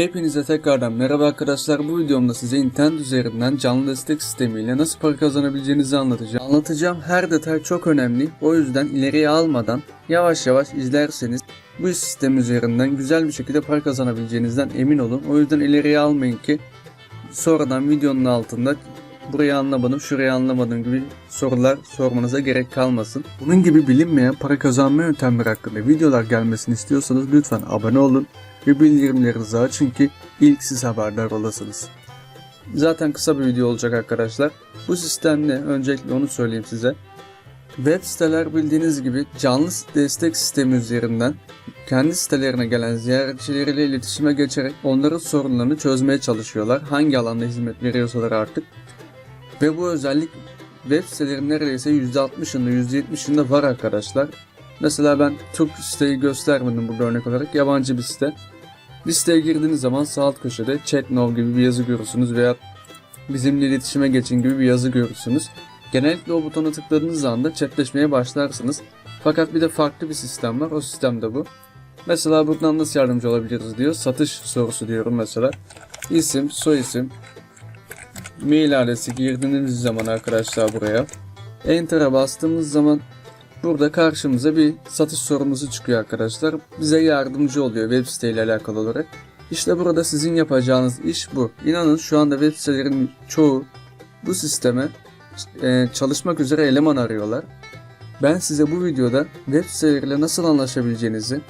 Hepinize tekrardan merhaba arkadaşlar. Bu videomda size internet üzerinden canlı destek sistemiyle nasıl para kazanabileceğinizi anlatacağım. Anlatacağım her detay çok önemli. O yüzden ileriye almadan yavaş yavaş izlerseniz bu sistem üzerinden güzel bir şekilde para kazanabileceğinizden emin olun. O yüzden ileriye almayın ki sonradan videonun altında burayı anlamadım, şurayı anlamadım gibi sorular sormanıza gerek kalmasın. Bunun gibi bilinmeyen para kazanma yöntemleri hakkında videolar gelmesini istiyorsanız lütfen abone olun ve bildirimlerinizi açın ki ilk siz haberdar olasınız. Zaten kısa bir video olacak arkadaşlar. Bu sistem ne? Öncelikle onu söyleyeyim size. Web siteler bildiğiniz gibi canlı destek sistemi üzerinden kendi sitelerine gelen ziyaretçileriyle iletişime geçerek onların sorunlarını çözmeye çalışıyorlar. Hangi alanda hizmet veriyorsalar artık. Ve bu özellik web sitelerinin neredeyse %60'ında %70'inde var arkadaşlar. Mesela ben Türk siteyi göstermedim burada örnek olarak. Yabancı bir site. Bir siteye girdiğiniz zaman sağ alt köşede chat now gibi bir yazı görürsünüz veya bizimle iletişime geçin gibi bir yazı görürsünüz. Genellikle o butona tıkladığınız anda chatleşmeye başlarsınız. Fakat bir de farklı bir sistem var. O sistem de bu. Mesela buradan nasıl yardımcı olabiliriz diyor. Satış sorusu diyorum mesela. İsim, soyisim, mail adresi girdiğiniz zaman arkadaşlar buraya. Enter'a bastığımız zaman burada karşımıza bir satış sorumuzu çıkıyor arkadaşlar. Bize yardımcı oluyor web siteyle alakalı olarak. İşte burada sizin yapacağınız iş bu. İnanın şu anda web sitelerin çoğu bu sisteme e, çalışmak üzere eleman arıyorlar. Ben size bu videoda web siteleriyle nasıl anlaşabileceğinizi,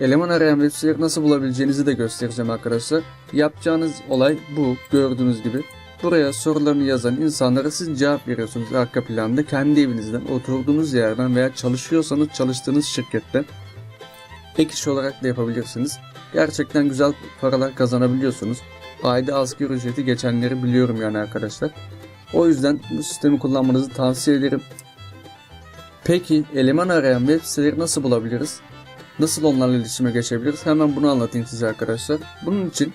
eleman arayan web siteleri nasıl bulabileceğinizi de göstereceğim arkadaşlar. Yapacağınız olay bu gördüğünüz gibi. Buraya sorularını yazan insanlara siz cevap veriyorsunuz arka planda kendi evinizden, oturduğunuz yerden veya çalışıyorsanız çalıştığınız şirkette ek iş olarak da yapabilirsiniz. Gerçekten güzel paralar kazanabiliyorsunuz. Ayda asgari ücreti geçenleri biliyorum yani arkadaşlar. O yüzden bu sistemi kullanmanızı tavsiye ederim. Peki eleman arayan web siteleri nasıl bulabiliriz? Nasıl onlarla iletişime geçebiliriz? Hemen bunu anlatayım size arkadaşlar. Bunun için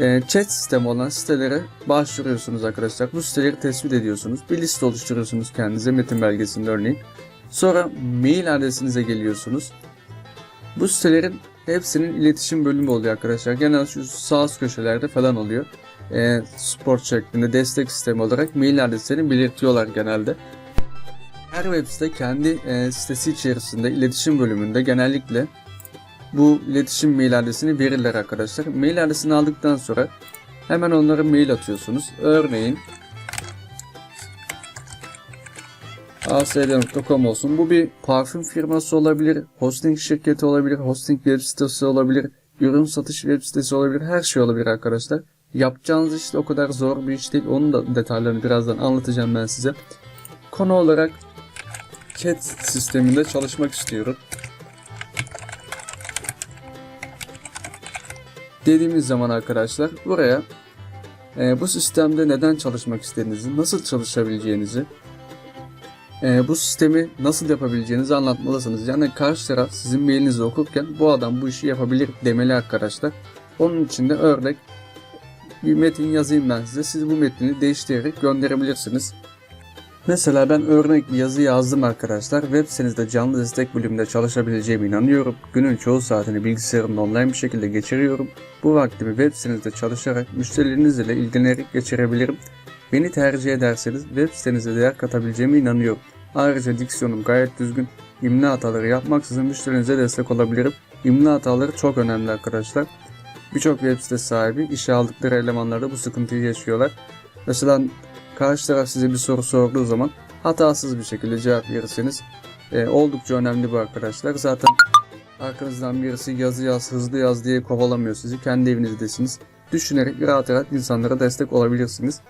e, chat sistemi olan sitelere başvuruyorsunuz arkadaşlar. Bu siteleri tespit ediyorsunuz. Bir liste oluşturuyorsunuz kendinize metin belgesinde örneğin. Sonra mail adresinize geliyorsunuz. Bu sitelerin hepsinin iletişim bölümü oluyor arkadaşlar. Genelde şu sağ üst köşelerde falan oluyor. E, support şeklinde destek sistemi olarak mail adreslerini belirtiyorlar genelde. Her web site kendi e, sitesi içerisinde iletişim bölümünde genellikle bu iletişim mail adresini verirler arkadaşlar. Mail adresini aldıktan sonra hemen onlara mail atıyorsunuz. Örneğin asd.com olsun. Bu bir parfüm firması olabilir, hosting şirketi olabilir, hosting web sitesi olabilir, ürün satış web sitesi olabilir, her şey olabilir arkadaşlar. Yapacağınız iş de o kadar zor bir iş değil. Onun da detaylarını birazdan anlatacağım ben size. Konu olarak chat sisteminde çalışmak istiyorum. Dediğimiz zaman arkadaşlar buraya e, bu sistemde neden çalışmak istediğinizi, nasıl çalışabileceğinizi, e, bu sistemi nasıl yapabileceğinizi anlatmalısınız. Yani karşı taraf sizin mailinizi okurken bu adam bu işi yapabilir demeli arkadaşlar. Onun için de örnek bir metin yazayım ben size. Siz bu metni değiştirerek gönderebilirsiniz. Mesela ben örnek bir yazı yazdım arkadaşlar. Web sitenizde canlı destek bölümünde çalışabileceğime inanıyorum. Günün çoğu saatini bilgisayarımda online bir şekilde geçiriyorum. Bu vaktimi web sitenizde çalışarak müşterileriniz ile ilgilenerek geçirebilirim. Beni tercih ederseniz web sitenize değer katabileceğime inanıyorum. Ayrıca diksiyonum gayet düzgün. İmla hataları yapmaksızın müşterinize destek olabilirim. İmla hataları çok önemli arkadaşlar. Birçok web sitesi sahibi işe aldıkları elemanlarda bu sıkıntıyı yaşıyorlar. Mesela karşı taraf size bir soru sorduğu zaman hatasız bir şekilde cevap verirseniz e, oldukça önemli bu arkadaşlar. Zaten arkanızdan birisi yazı yaz, hızlı yaz diye kovalamıyor sizi. Kendi evinizdesiniz. Düşünerek rahat rahat insanlara destek olabilirsiniz.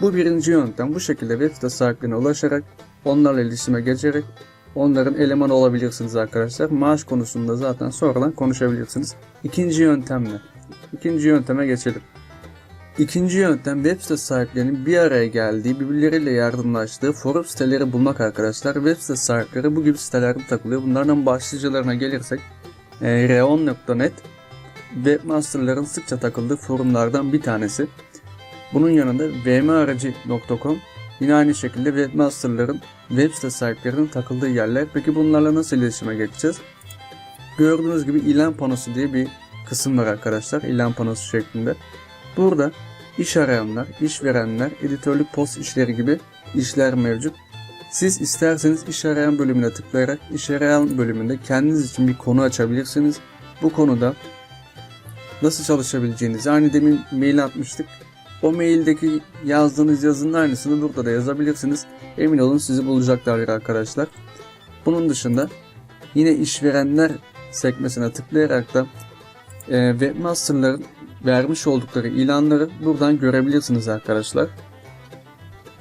Bu birinci yöntem. Bu şekilde web site sahiplerine ulaşarak, onlarla iletişime geçerek onların elemanı olabilirsiniz arkadaşlar. Maaş konusunda zaten sonradan konuşabilirsiniz. İkinci yöntem ne? İkinci yönteme geçelim. İkinci yöntem web site sahiplerinin bir araya geldiği, birbirleriyle yardımlaştığı forum siteleri bulmak arkadaşlar. Web site sahipleri bu gibi sitelerde takılıyor. Bunlardan başlıcalarına gelirsek e, reon.net webmasterların sıkça takıldığı forumlardan bir tanesi. Bunun yanında vmaracı.com yine aynı şekilde webmasterların web site sahiplerinin takıldığı yerler. Peki bunlarla nasıl iletişime geçeceğiz? Gördüğünüz gibi ilan panosu diye bir kısım var arkadaşlar. ilan panosu şeklinde. Burada iş arayanlar, işverenler, editörlük post işleri gibi işler mevcut. Siz isterseniz iş arayan bölümüne tıklayarak iş arayan bölümünde kendiniz için bir konu açabilirsiniz. Bu konuda nasıl çalışabileceğinizi aynı demin mail atmıştık. O maildeki yazdığınız yazının aynısını burada da yazabilirsiniz. Emin olun sizi bulacaklardır arkadaşlar. Bunun dışında yine işverenler sekmesine tıklayarak da e, webmasterların vermiş oldukları ilanları buradan görebilirsiniz arkadaşlar.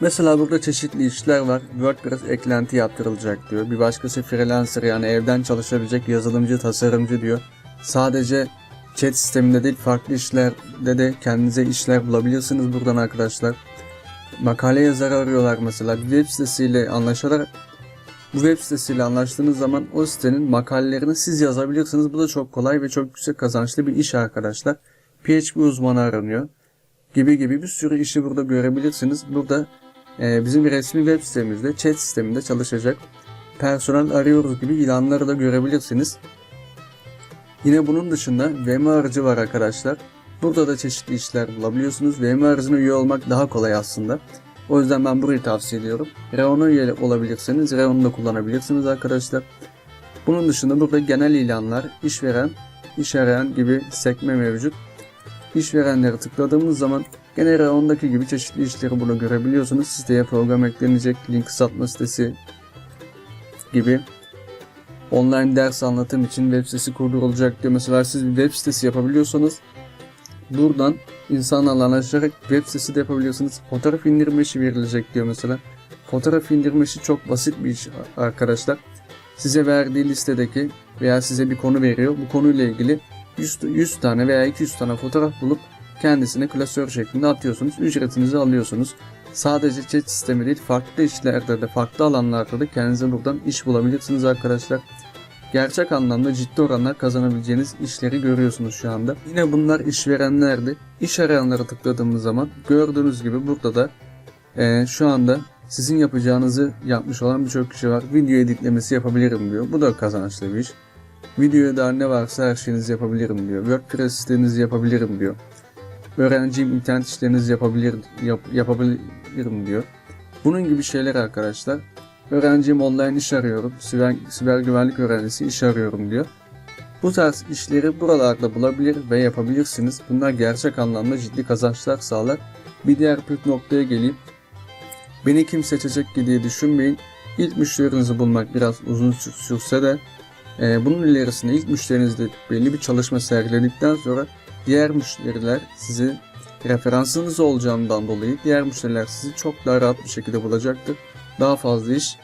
Mesela burada çeşitli işler var. WordPress eklenti yaptırılacak diyor. Bir başkası freelancer yani evden çalışabilecek yazılımcı, tasarımcı diyor. Sadece chat sisteminde değil farklı işlerde de kendinize işler bulabilirsiniz buradan arkadaşlar. Makale yazarı arıyorlar mesela. Bir web sitesiyle anlaşarak bu web sitesiyle anlaştığınız zaman o sitenin makalelerini siz yazabilirsiniz. Bu da çok kolay ve çok yüksek kazançlı bir iş arkadaşlar. PHP uzmanı aranıyor. Gibi gibi bir sürü işi burada görebilirsiniz. Burada e, bizim resmi web sitemizde chat sisteminde çalışacak personel arıyoruz gibi ilanları da görebilirsiniz. Yine bunun dışında VM aracı var arkadaşlar. Burada da çeşitli işler bulabiliyorsunuz. VM aracına üye olmak daha kolay aslında. O yüzden ben burayı tavsiye ediyorum. Reon'a üye olabilirseniz Reon'u da kullanabilirsiniz arkadaşlar. Bunun dışında burada genel ilanlar, işveren, iş arayan gibi sekme mevcut. İşverenleri tıkladığımız zaman gene Reon'daki gibi çeşitli işleri burada görebiliyorsunuz. Siteye program eklenecek, link satma sitesi gibi online ders anlatım için web sitesi kurdurulacak diyor. Mesela siz bir web sitesi yapabiliyorsanız buradan insanlarla anlaşarak web sitesi de yapabiliyorsunuz. Fotoğraf indirme işi verilecek diyor mesela. Fotoğraf indirme işi çok basit bir iş arkadaşlar. Size verdiği listedeki veya size bir konu veriyor. Bu konuyla ilgili 100, 100 tane veya 200 tane fotoğraf bulup kendisine klasör şeklinde atıyorsunuz. Ücretinizi alıyorsunuz. Sadece chat sistemi değil farklı işlerde de farklı alanlarda da kendinize buradan iş bulabilirsiniz arkadaşlar. Gerçek anlamda ciddi oranlar kazanabileceğiniz işleri görüyorsunuz şu anda. Yine bunlar işverenlerdi. İş arayanlara tıkladığımız zaman gördüğünüz gibi burada da e, şu anda sizin yapacağınızı yapmış olan birçok kişi var. Video editlemesi yapabilirim diyor. Bu da kazançlı bir iş. Videoya da ne varsa her şeyinizi yapabilirim diyor. WordPress sitenizi yapabilirim diyor. Öğrenciyim internet işlerinizi yapabilir, yap, yapabilirim diyor. Bunun gibi şeyler arkadaşlar. Öğrenciyim online iş arıyorum. Siber, siber güvenlik öğrencisi iş arıyorum diyor. Bu tarz işleri buralarda bulabilir ve yapabilirsiniz. Bunlar gerçek anlamda ciddi kazançlar sağlar. Bir diğer püf noktaya geleyim. Beni kim seçecek ki diye düşünmeyin. İlk müşterinizi bulmak biraz uzun sürse de bunun ilerisinde ilk müşterinizde belli bir çalışma sergiledikten sonra diğer müşteriler sizi referansınız olacağından dolayı diğer müşteriler sizi çok daha rahat bir şekilde bulacaktır. Daha fazla iş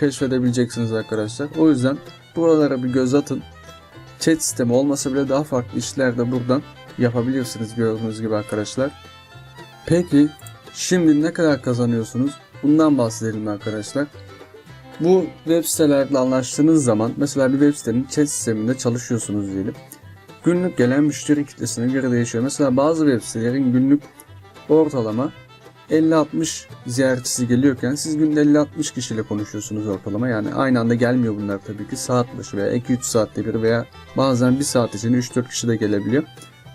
keşfedebileceksiniz arkadaşlar. O yüzden buralara bir göz atın. Chat sistemi olmasa bile daha farklı işler de buradan yapabilirsiniz gördüğünüz gibi arkadaşlar. Peki şimdi ne kadar kazanıyorsunuz? Bundan bahsedelim arkadaşlar. Bu web sitelerle anlaştığınız zaman mesela bir web sitenin chat sisteminde çalışıyorsunuz diyelim. Günlük gelen müşteri kitlesine göre değişiyor. Mesela bazı web sitelerin günlük ortalama 50-60 ziyaretçisi geliyorken siz günde 50-60 kişiyle konuşuyorsunuz ortalama. Yani aynı anda gelmiyor bunlar tabii ki. Saat başı veya 2-3 saatte bir veya bazen 1 saat içinde 3-4 kişi de gelebiliyor.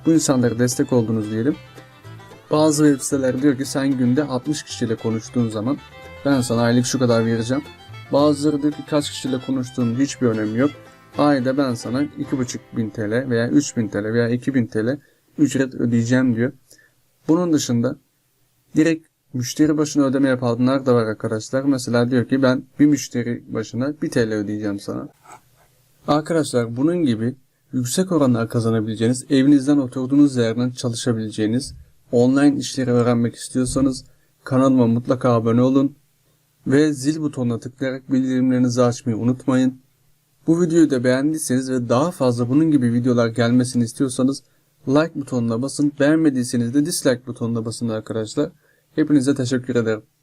Bu insanlara destek oldunuz diyelim. Bazı web siteler diyor ki sen günde 60 kişiyle konuştuğun zaman ben sana aylık şu kadar vereceğim. Bazıları diyor ki kaç kişiyle konuştuğun hiçbir önemi yok. Ayda ben sana 2500 TL veya 3000 TL veya 2000 TL ücret ödeyeceğim diyor. Bunun dışında direkt müşteri başına ödeme yapanlar da var arkadaşlar. Mesela diyor ki ben bir müşteri başına 1 TL ödeyeceğim sana. Arkadaşlar bunun gibi yüksek oranlar kazanabileceğiniz, evinizden oturduğunuz yerden çalışabileceğiniz online işleri öğrenmek istiyorsanız kanalıma mutlaka abone olun ve zil butonuna tıklayarak bildirimlerinizi açmayı unutmayın. Bu videoyu da beğendiyseniz ve daha fazla bunun gibi videolar gelmesini istiyorsanız like butonuna basın. Beğenmediyseniz de dislike butonuna basın arkadaşlar. Hepinize teşekkür ederim.